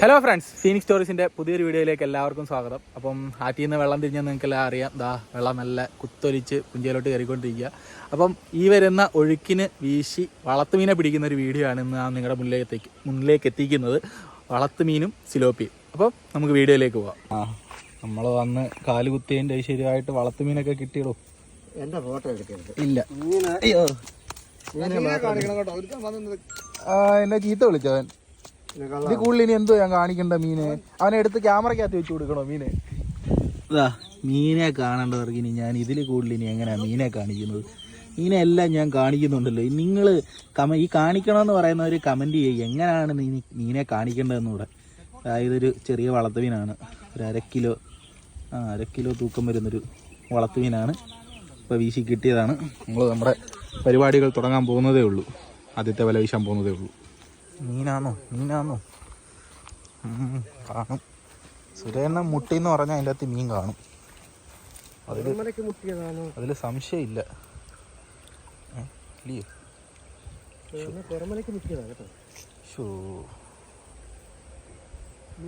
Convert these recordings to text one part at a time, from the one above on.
Hello friends Phoenix സ്റ്റോറീസിന്റെ പുതിയൊരു വീഡിയോയിലേക്ക് എല്ലാവർക്കും സ്വാഗതം. അപ്പം ആറ്റിൽ നിന്ന് വെള്ളം തിരിഞ്ഞാൽ നിങ്ങൾക്ക് എല്ലാം അറിയാം. ദാ വെള്ളം നല്ല കുത്തൊലിച്ച് പുഞ്ചയിലോട്ട് കയറിക്കൊണ്ടിരിക്കുക. അപ്പം ഈ വരുന്ന ഒഴുക്കിന് വീശി വളത്തുമീനെ പിടിക്കുന്ന ഒരു വീഡിയോ ആണ് ഇന്ന് ഞാൻ നിങ്ങളുടെ മുന്നിലേക്ക് മുന്നിലേക്ക് എത്തിക്കുന്നത്. വളത്തുമീനും സിലോപ്പിയും. അപ്പം നമുക്ക് വീഡിയോയിലേക്ക് പോവാം. ആ നമ്മൾ വന്ന് കാൽ കുത്തിയതിന്റെ ഐശ്വര്യമായിട്ട് വളത്തുമീനൊക്കെ കിട്ടിയുള്ളൂ എന്റെ ഫോട്ടോ എടുക്കരുത്. ഇല്ല. അയ്യോ. ആ, എന്നെ ചീത്ത വിളിച്ചവൻ. ഇത് കൂടുതൽ ഇനി എന്തോ ഞാൻ കാണിക്കണ്ട മീനെ. അവനെ എടുത്ത് ക്യാമറക്കകത്ത് വെച്ച് കൊടുക്കണോ മീനെ? ഇതാ മീനെ കാണേണ്ടവർക്ക് ഇനി ഞാൻ ഇതിൽ കൂടുതൽ ഇനി എങ്ങനെയാ മീനെ കാണിക്കുന്നത്? മീനെ എല്ലാം ഞാൻ കാണിക്കുന്നുണ്ടല്ലോ. നിങ്ങൾ കമ ഈ കാണിക്കണമെന്ന് പറയുന്നവർ കമന്റ് ചെയ്യുക. എങ്ങനെയാണ് നീ മീനെ കാണിക്കേണ്ടതെന്ന് കൂടെ അതായത് ഒരു ചെറിയ വളർത്തുമീനാണ് ഒരു അര കിലോ ആ അര കിലോ തൂക്കം വരുന്നൊരു വളർത്തുമീനാണ് ഇപ്പോൾ വീശി കിട്ടിയതാണ്. നമ്മൾ നമ്മുടെ പരിപാടികൾ തുടങ്ങാൻ പോകുന്നതേ ഉള്ളൂ. ആദ്യത്തെ വല വീശാൻ പോകുന്നതേ ഉള്ളൂ. മീനാന്നോ ഉം, കാണും. സുരേണ്ണ മുട്ടി എന്ന് പറഞ്ഞാൽ അതിന്റെ അകത്ത് മീൻ കാണും അതിൽ അതിൽ സംശയമില്ല. കേട്ടോ.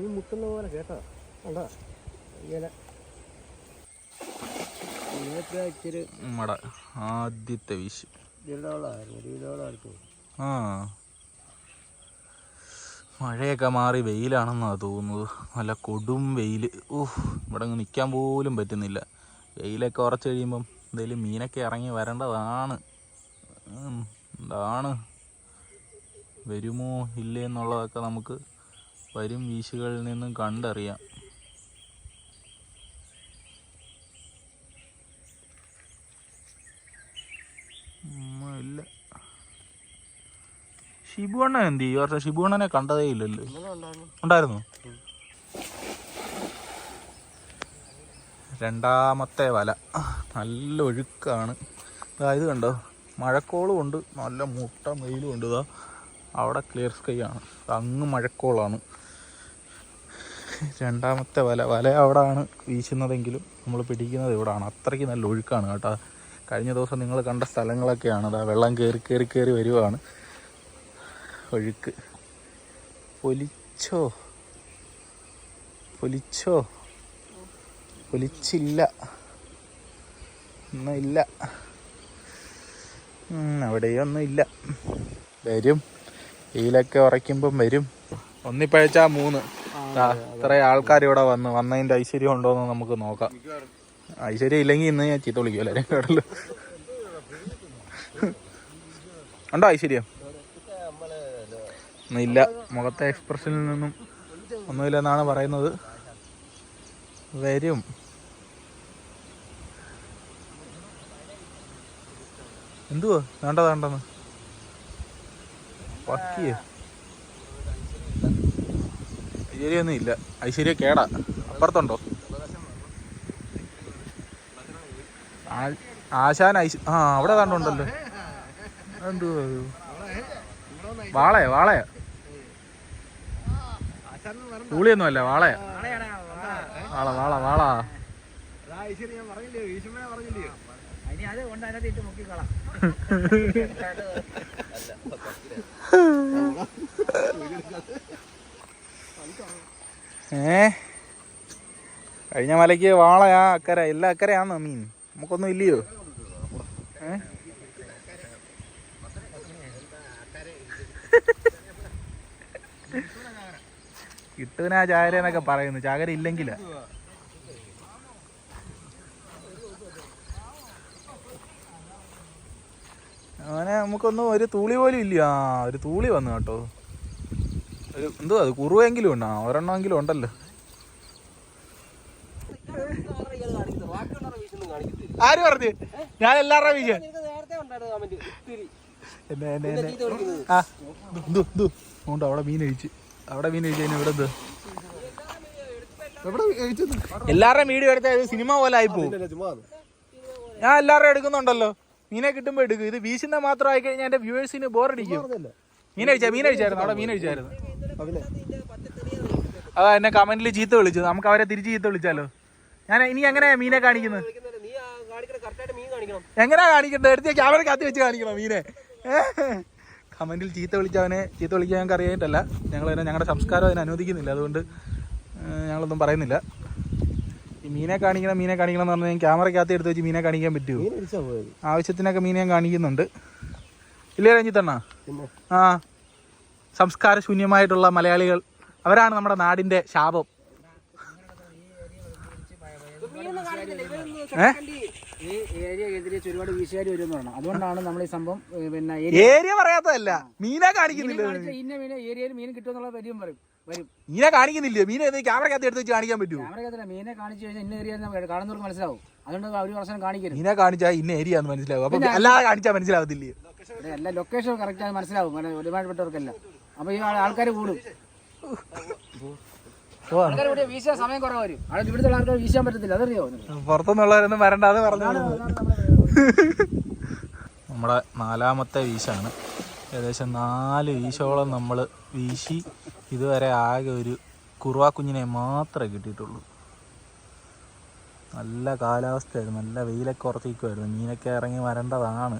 മുട്ടുന്ന പോലെ ഇങ്ങനെ. നമ്മടെ ആദ്യത്തെ വീശ്. ആ. മഴയൊക്കെ മാറി വെയിലാണെന്നാണ് തോന്നുന്നത്. നല്ല കൊടും വെയിൽ ഊഹ് ഇവിടെ അങ്ങ് നിൽക്കാൻ പോലും പറ്റുന്നില്ല. വെയിലൊക്കെ ഉറച്ച് കഴിയുമ്പം എന്തെങ്കിലും മീനൊക്കെ ഇറങ്ങി വരേണ്ടതാണ്. എന്താണ്? വരുമോ ഇല്ലേ എന്നുള്ളതൊക്കെ നമുക്ക് വരും വീശുകളിൽ നിന്നും കണ്ടറിയാം. ഇല്ല ഷിബു അണ്ണൻ എന്ത് ഈ വർഷം ഷിബു അണ്ണനെ കണ്ടതേ ഇല്ലല്ലോ. ഉണ്ടായിരുന്നു. രണ്ടാമത്തെ വല. നല്ല ഒഴുക്കാണ്. അതായത് കണ്ടോ? മഴക്കോളും ഉണ്ട്. നല്ല മുട്ട വെയിലും ഉണ്ട്. ഇതാ അവിടെ ക്ലിയർ സ്കൈ ആണ്. അങ്ങ് മഴക്കോളാണ്. രണ്ടാമത്തെ വല. വല അവിടെ ആണ് വീശുന്നതെങ്കിലും നമ്മൾ പിടിക്കുന്നത് ഇവിടാണ്. അത്രയ്ക്ക് നല്ല ഒഴുക്കാണ് കേട്ടോ. കഴിഞ്ഞ ദിവസം നിങ്ങൾ കണ്ട സ്ഥലങ്ങളൊക്കെയാണ്. അതാ വെള്ളം കയറി കയറി കയറി വരുവാണ്. ഒഴുക്ക് പൊലിച്ചോ? പൊലിച്ചോ? പൊലിച്ചില്ല. ഒന്നുമില്ല. അവിടെയും ഒന്നുമില്ല അവിടെയൊന്നും ഇല്ല വരും. വെയിലൊക്കെ ഉറയ്ക്കുമ്പം വരും. ഒന്നിപ്പഴച്ചാ മൂന്ന്. ഇത്ര ആൾക്കാർ ഇവിടെ വന്ന് വന്നതിന്റെ ഐശ്വര്യം ഉണ്ടോന്ന് നമുക്ക് നോക്കാം. ഐശ്വര്യം ഇല്ലെങ്കിൽ ഇന്ന് ഞാൻ ചീത്ത വിളിക്കും എല്ലാവരും ഉണ്ടോ ഐശ്വര്യം? ഒന്നുമില്ല മുഖത്തെ എക്സ്പ്രഷനിൽ നിന്നും ഒന്നുമില്ലെന്നാണ് പറയുന്നത്. വരും. എന്തുവാ? വേണ്ട വേണ്ടെന്ന്. പക്കിയ? ഐശ്വര്യൊന്നും ഇല്ല. ഐശ്വര്യ കേടാ. അപ്പുറത്തുണ്ടോ? ആശാൻ ഐശ് ആ അവിടെ കണ്ടുണ്ടല്ലോ. എന്തുവാ വാളയാ വാളയാ? കൂളിയൊന്നും അല്ല വാളയാ വാള. വാള വാള ഏ? കഴിഞ്ഞ മലയ്ക്ക് വാളയാ അക്കര എല്ലാ അക്കരയാന്നോ മീൻ? നമുക്കൊന്നും ഇല്ലയോ? ഏ? കിട്ടുവിനാ ചാകര എന്നൊക്കെ പറയുന്നു. ചാകര ഇല്ലെങ്കിലാ അങ്ങനെ നമുക്കൊന്നും ഒരു തൂളി പോലും ഇല്ല. ആ ഒരു തൂളി വന്നു കേട്ടോ. ഒരു എന്തുവാ അത്? കുറുവെങ്കിലും ഉണ്ടോ? ഒരെണ്ണമെങ്കിലും ഉണ്ടല്ലോ. ആര് പറഞ്ഞു? ഞാൻ എല്ലാവരുടെ ഇത്തിരി എന്നെ എന്നെ എന്നെ. ആ എന്തു എന്തു അവിടെ മീൻ കഴിച്ച്. അവിടെ മീൻ കഴിച്ചു ഇവിടെ എന്ത് എല്ലാവരുടെയും വീഡിയോ എടുത്താൽ സിനിമ പോലെ ആയി പോകും ഞാൻ എല്ലാവരും എടുക്കുന്നുണ്ടല്ലോ. മീനെ കിട്ടുമ്പോ എടുക്കും. ഇത് വീശുന്ന മാത്രം ആയി കഴിഞ്ഞാൽ എന്റെ വ്യൂവേഴ്സിന് ബോറടിക്കും. മീൻ കഴിച്ചാ മീൻ കഴിച്ചായിരുന്നു. അവിടെ മീൻ കഴിച്ചായിരുന്നു. അതിനെ അതാ എന്നെ കമന്റിൽ ചീത്ത വിളിച്ചു നമുക്ക് അവരെ തിരിച്ച് ചീത്ത വിളിച്ചാലോ? ഞാൻ ഇനി എങ്ങനെയാ മീനെ കാണിക്കുന്നത്? നീ കാണിക്കുന്ന കറക്റ്റായിട്ട് മീൻ കാണിക്കണം. എങ്ങനെയാ കാണിക്കണ്ടത്? എടുത്ത് ക്യാമറ കത്തി വെച്ച് കാണിക്കണം മീനെ? കമന്റിൽ ചീത്ത വിളിച്ചവനെ ചീത്ത വിളിക്കാൻ ഞങ്ങൾക്ക് അറിയായിട്ടല്ല ഞങ്ങൾ തന്നെ ഞങ്ങളുടെ സംസ്കാരം അതിനെ അനുവദിക്കുന്നില്ല. അതുകൊണ്ട് ഞങ്ങളൊന്നും പറയുന്നില്ല. ഈ മീനെ കാണിക്കണം മീനെ കാണിക്കണം എന്ന് പറഞ്ഞാൽ ക്യാമറയ്ക്കകത്ത് എടുത്ത് വെച്ച് മീനെ കാണിക്കാൻ പറ്റുമോ? ആവശ്യത്തിനൊക്കെ മീനെ ഞാൻ കാണിക്കുന്നുണ്ട്. ഇല്ലേ രഞ്ജിത്തണ്ണ ആ. സംസ്കാര ശൂന്യമായിട്ടുള്ള മലയാളികൾ അവരാണ് നമ്മുടെ നാടിന്റെ ശാപം. ഏ? ഈ ഏരിയ കേന്ദ്രീകരിച്ച് ഒരുപാട് വീശുകാർ വരും പറഞ്ഞു അതുകൊണ്ടാണ് നമ്മൾ ഈ സംഭവം പിന്നെ ഏരിയ പറയാത്തതല്ല. മീനെ കാണിക്കുന്നില്ല. ഇന്ന മീൻ ഏരിയയിൽ മീൻ കിട്ടുമെന്നുള്ള പരിചയം പറയും വരും. മീനെ കാണിക്കുന്നില്ല. മീനെ ക്യാമറ ക്യാമറക്കകത്ത് എടുത്ത് വെച്ച് കാണിക്കാൻ പറ്റുമോ? ക്യാമറക്കത്തില്ല മീനെ കാണിച്ചു കഴിഞ്ഞാൽ ഇന്ന ഏരിയ കാണുന്നവർക്ക് മനസ്സിലാവും. അതുകൊണ്ട് ഒരു വർഷം കാണിക്കരുത്. മീനെ കാണിച്ചാൽ ഇന്ന ഏരിയ എന്ന് മനസ്സിലാവും. അപ്പൊ അല്ലാതെ കാണിച്ചാൽ മനസ്സിലാവത്തില്ലേ? എല്ലാ ലൊക്കേഷൻ കറക്റ്റ് ആയി മനസ്സിലാവും. ഒരുപാട് പെട്ടവർക്കല്ല. അപ്പൊ ഈ ആൾക്കാർ കൂടും. വീശാൻ സമയം കുറവ് വരും അവിടെ ഇവിടുത്തെ ആൾക്കാർ വീശാൻ പറ്റത്തില്ല. അതറിയോ? നിനക്ക്? പുറത്തുനിന്നുള്ളവരൊന്നും വരണ്ട അത് പറഞ്ഞു നമ്മുടെ നാലാമത്തെ വീശാണ്. ഏകദേശം നാല് വീശോളം നമ്മൾ വീശി ഇതുവരെ ആകെ ഒരു കുറുവാ കുഞ്ഞിനെ മാത്രമേ കിട്ടിയിട്ടുള്ളൂ. നല്ല കാലാവസ്ഥയായിരുന്നു. നല്ല വെയിലൊക്കെ ഉറച്ചിരിക്കുമായിരുന്നു മീനൊക്കെ ഇറങ്ങി വരേണ്ടതാണ്.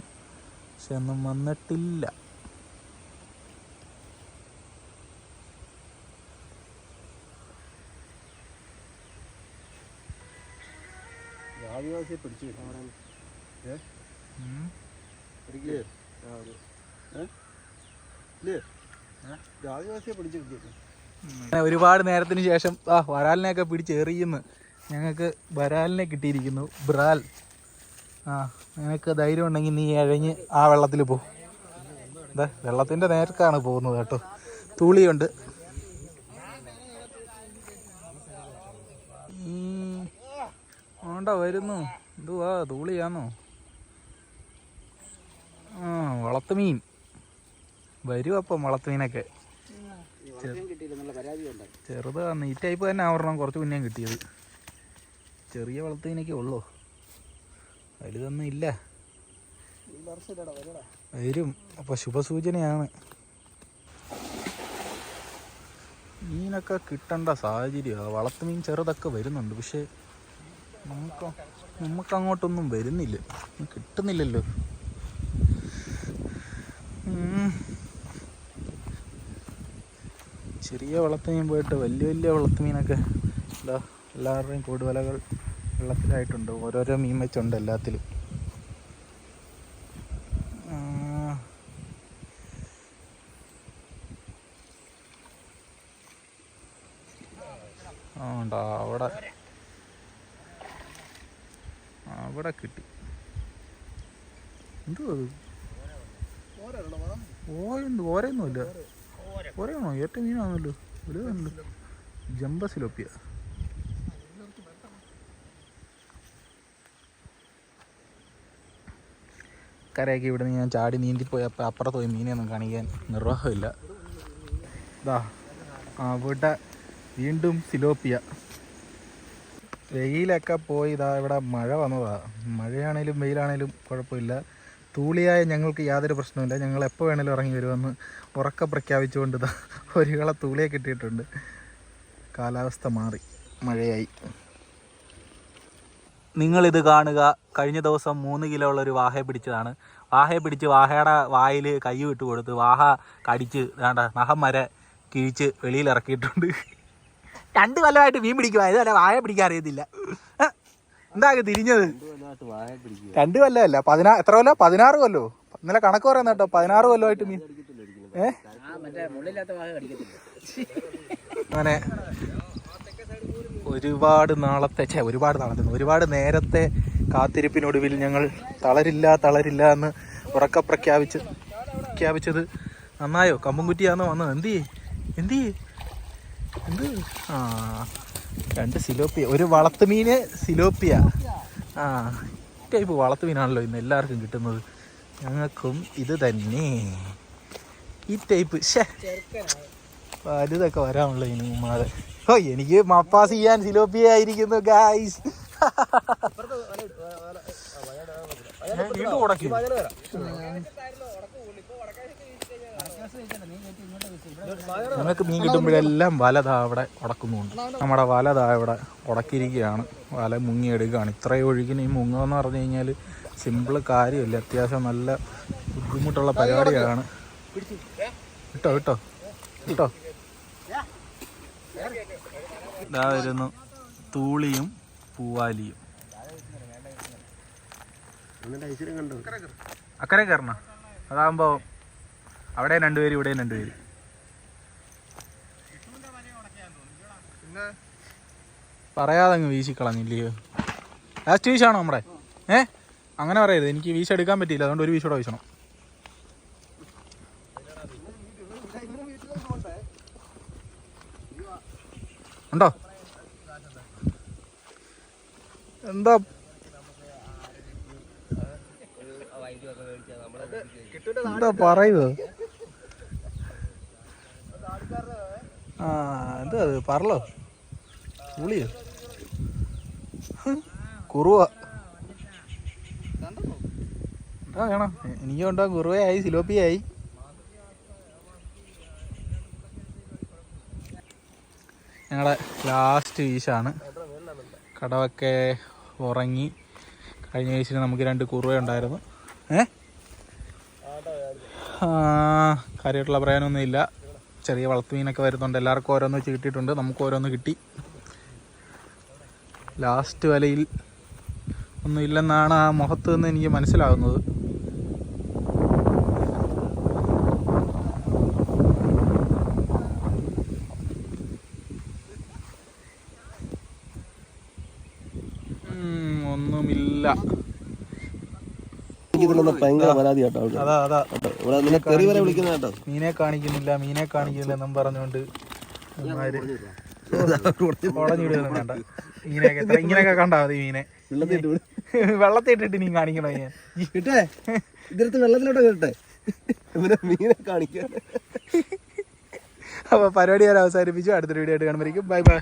പക്ഷെ ഒന്നും വന്നിട്ടില്ല. പിടിച്ചു ആദിവാസിയെ പിടിച്ചു അങ്ങനെ ഒരുപാട് നേരത്തിന് ശേഷം ആ വരാലിനെയൊക്കെ പിടിച്ച് എറിയുന്നു ഞങ്ങൾക്ക് വരാലിനെ കിട്ടിയിരിക്കുന്നു. ബ്രാൽ. ആ നിനക്ക് ധൈര്യം ഉണ്ടെങ്കിൽ നീ എഴഞ്ഞ് ആ വെള്ളത്തിൽ പോകും വെള്ളത്തിന്റെ നേർക്കാണ് പോകുന്നത് കേട്ടോ. തൂളിയുണ്ട്. ആണ്ടാ വരുന്നു. എന്തുവാ തൂളിയാന്നോ ആ വളത്തുമീൻ. വരും അപ്പം വളത്തുമീനൊക്കെ. ചെറുതാണ് ഈ ടൈപ്പ് തന്നെ ആവരണം കുറച്ച് മുന്നേ കിട്ടിയത്. ചെറിയ വളത്തുമീനൊക്കെ ഉള്ളൂ? വലുതൊന്നും ഇല്ല. വരും. അപ്പൊ ശുഭസൂചനയാണ്. മീനൊക്കെ കിട്ടേണ്ട സാഹചര്യമാണ് വളർത്തുമീൻ ചെറുതൊക്കെ വരുന്നുണ്ട്. പക്ഷെ നമുക്ക് നമുക്ക് അങ്ങോട്ടൊന്നും വരുന്നില്ല. കിട്ടുന്നില്ലല്ലോ. ചെറിയ വളർത്തുമീൻ പോയിട്ട് വലിയ വലിയ വളർത്തുമീനൊക്കെ എല്ലാ എല്ലാവരുടെയും കൂടുവലകൾ വെള്ളത്തിലായിട്ടുണ്ട്. ഓരോരോ മീൻ വെച്ചുണ്ട് എല്ലാത്തിലും ആ. ആ ഉണ്ടോ അവിടെ അവിടെ കിട്ടി എന്തുവാ അത് ഓരയുണ്ട് ഓരയൊന്നുമില്ല ഓരയാണോ? ഏറ്റവും മീനാണല്ലോ. വലുതാണല്ലോ ജമ്പസിലൊപ്പിയ കരയൊക്കെ ഇവിടെ നിന്ന് ഞാൻ ചാടി നീന്തിപ്പോയി. അപ്പം അപ്പുറത്ത് പോയി മീനെയൊന്നും കാണിക്കാൻ നിർവാഹമില്ല. ഇതാ അവിടെ വീണ്ടും സിലോപ്പിയ. വെയിലൊക്കെ പോയി ഇതാ ഇവിടെ മഴ വന്നതാ. മഴയാണേലും വെയിലാണേലും കുഴപ്പമില്ല. തൂളിയായ ഞങ്ങൾക്ക് യാതൊരു പ്രശ്നമില്ല ഞങ്ങൾ എപ്പോൾ വേണേലും ഇറങ്ങി വരുമെന്ന് ഉറക്ക പ്രഖ്യാപിച്ചുകൊണ്ട് ഒരു കള തൂളിയെ കിട്ടിയിട്ടുണ്ട്. കാലാവസ്ഥ മാറി. മഴയായി. നിങ്ങളിത് കാണുക. കഴിഞ്ഞ ദിവസം മൂന്ന് കിലോ ഉള്ള ഒരു വാഹയെ പിടിച്ചതാണ്. വാഹയെ പിടിച്ച് വാഹയുടെ വായിൽ കൈ വിട്ട് കൊടുത്ത് വാഹ കടിച്ച് വേണ്ട നഖം വരെ കിഴിച്ച് വെളിയിൽ ഇറക്കിയിട്ടുണ്ട്. രണ്ട് കൊല്ലമായിട്ട് മീൻ പിടിക്കുക ഇതുവരെ വായ പിടിക്കാൻ അറിയത്തില്ല. ഏ? എന്താ തിരിഞ്ഞത്? രണ്ടു കൊല്ലമല്ല പതിനാ എത്ര കൊല്ലോ? പതിനാറ് കൊല്ലോ? ഇന്നലെ കണക്ക് പറയുന്ന കേട്ടോ പതിനാറ് കൊല്ലമായിട്ട് മീൻ ഏ അങ്ങനെ ഒരുപാട് നാളത്തെ ചേ ഒരുപാട് നാളത്തെ ഒരുപാട് നേരത്തെ കാത്തിരിപ്പിനൊടുവിൽ ഞങ്ങൾ തളരില്ല തളരില്ല എന്ന് ഉറക്ക പ്രഖ്യാപിച്ച് പ്രഖ്യാപിച്ചത് നന്നായോ? കമ്പുംകുറ്റിയാന്ന് വന്നത്? എന്തി ചെയ്യേ? എന്തു ചെയ്യേ? എന്ത്? ആ. രണ്ട് സിലോപ്പിയ. ഒരു വളത്ത് മീന് സിലോപ്പിയ. ആ ടൈപ്പ് വളത്ത് മീനാണല്ലോ ഇന്ന് എല്ലാവർക്കും കിട്ടുന്നത്. ഞങ്ങൾക്കും ഇത് തന്നെ. ഈ ടൈപ്പ്. ഷേ വലുതൊക്കെ വരാനുള്ള ഇനി ഉമ്മാതെ. ഓ എനിക്ക് മപ്പാസ് ചെയ്യാൻ സിലോപ്പിയ ആയിരിക്കുന്നു ഗായ്സ് വീണ്ടും ഉടക്കി ഞങ്ങൾക്ക് മീൻ കിട്ടുമ്പോഴെല്ലാം വലതാ അവിടെ ഉടക്കുന്നുണ്ട്. നമ്മുടെ വലതാ ഇവിടെ ഉടക്കിയിരിക്കുകയാണ്. വല മുങ്ങിയെടുക്കുകയാണ്. ഇത്രയും ഒഴുകിന് ഈ മുങ്ങുക എന്ന് പറഞ്ഞു കഴിഞ്ഞാൽ സിമ്പിൾ കാര്യമില്ല. അത്യാവശ്യം നല്ല ബുദ്ധിമുട്ടുള്ള പരിപാടിയാണ്. ഇട്ടോ ഇട്ടോ ഇട്ടോ. ഇതാ വരുന്നു തൂളിയും പൂവാലിയും. അക്കരെ കയറണ? അതാകുമ്പോ അവിടെ രണ്ടുപേര് ഇവിടെയും രണ്ടുപേര്. പറയാതെ അങ്ങ് വീശിക്കളഞ്ഞില്ലയോ ലാസ്റ്റ് വീശാണോ നമ്മുടെ? ഏ? അങ്ങനെ പറയരുത്. എനിക്ക് വീശ എടുക്കാൻ പറ്റിയില്ല. അതുകൊണ്ട് ഒരു വീശോടെ വീശണം. ഉണ്ടോ? എന്താ? എന്താ പറയുന്നത്? ആ എന്താ അത്? പുളിയോ. കുറുവ. എനിക്ക് കൊണ്ടോ കുറുവയായി സിലോപ്പിയായി. ഞങ്ങളുടെ ലാസ്റ്റ് വീശാണ് കടവൊക്കെ ഉറങ്ങി. കഴിഞ്ഞ വീശിന് നമുക്ക് രണ്ട് കുറുവ ഉണ്ടായിരുന്നു. ഏ? കാര്യമായിട്ടുള്ള പറയാനൊന്നുമില്ല ചെറിയ വളർത്തുമീനൊക്കെ വരുന്നുണ്ട്. എല്ലാവർക്കും ഓരോന്ന് വെച്ച് കിട്ടിയിട്ടുണ്ട് നമുക്ക് ഓരോന്ന് കിട്ടി. ലാസ്റ്റ് വലയിൽ ഒന്നും ഇല്ലെന്നാണ് ആ മുഖത്ത് നിന്ന് എനിക്ക് മനസ്സിലാകുന്നത്. ഒന്നുമില്ല. മീനെ കാണിക്കുന്നില്ല മീനെ കാണിക്കുന്നില്ല എന്നും പറഞ്ഞുകൊണ്ട് മീനൊക്കെ ഇങ്ങനെയൊക്കെ കണ്ടാ മതി മീനെ. വെള്ളത്തിൽ ഇട്ടിട്ട് നീ കാണിക്കണോ ഞാൻ? കിട്ടേ ഇതിനകത്ത് വെള്ളത്തിലോട്ട് കിട്ടെ ഇവരെ മീനെ കാണിക്കാൻ. അപ്പൊ പരിപാടി ഞാൻ അവസാനിപ്പിച്ചു. അടുത്തൊരു വീഡിയോ ആയിട്ട് കാണുമ്പോഴേക്കും. Bye bye